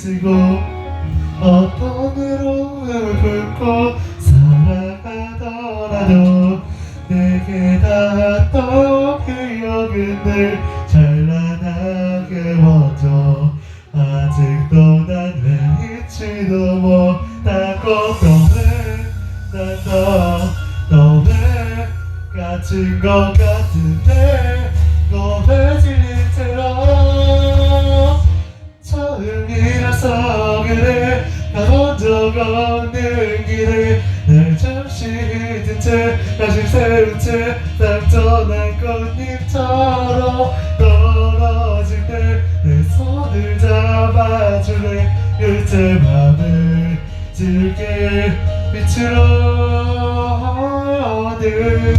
쓰고 어떤 외로움을 품고 살아가더라도 내게 닿았던 기억은 늘 찬란하게 먼저 아직도 난 왜 잊지도 못하고 너왜난너너왜 갇힌 것 같은데? 너왜 질 처음이라서 그래 가본 적 없는 길에 날 잠시 잊은 채 다시 세운 채 상처난 꽃잎처럼 떨어질 때 내 손을 잡아줄래? 그때 맘을 지울게. 빛으로 늘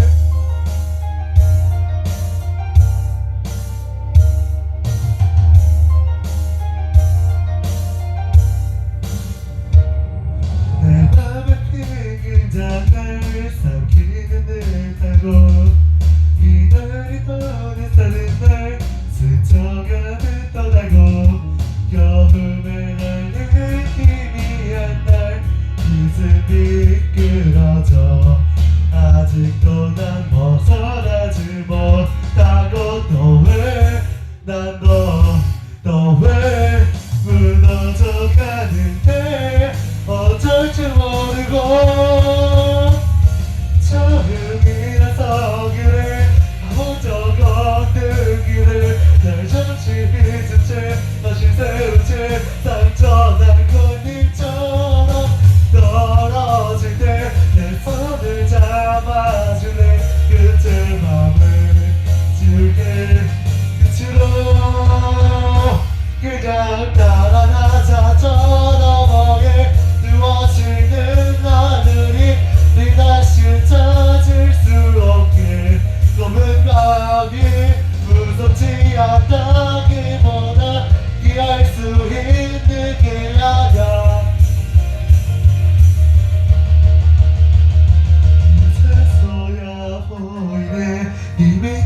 사는 날 스쳐가듯 떠나고 겨움에 날리는 희미한 날 기습이 끌어져 아직도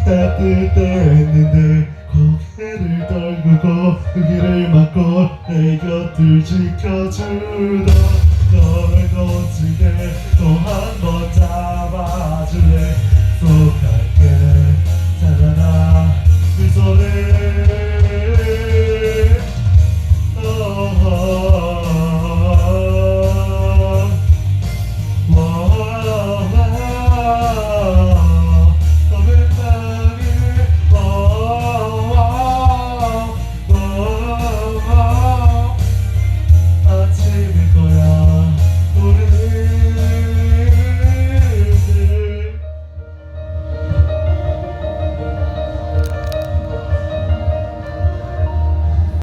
따뜻했는데 고개를 떨구고 그 길을 막고 내 곁을 지켜주던 널 놓치게 또 한 번 잡아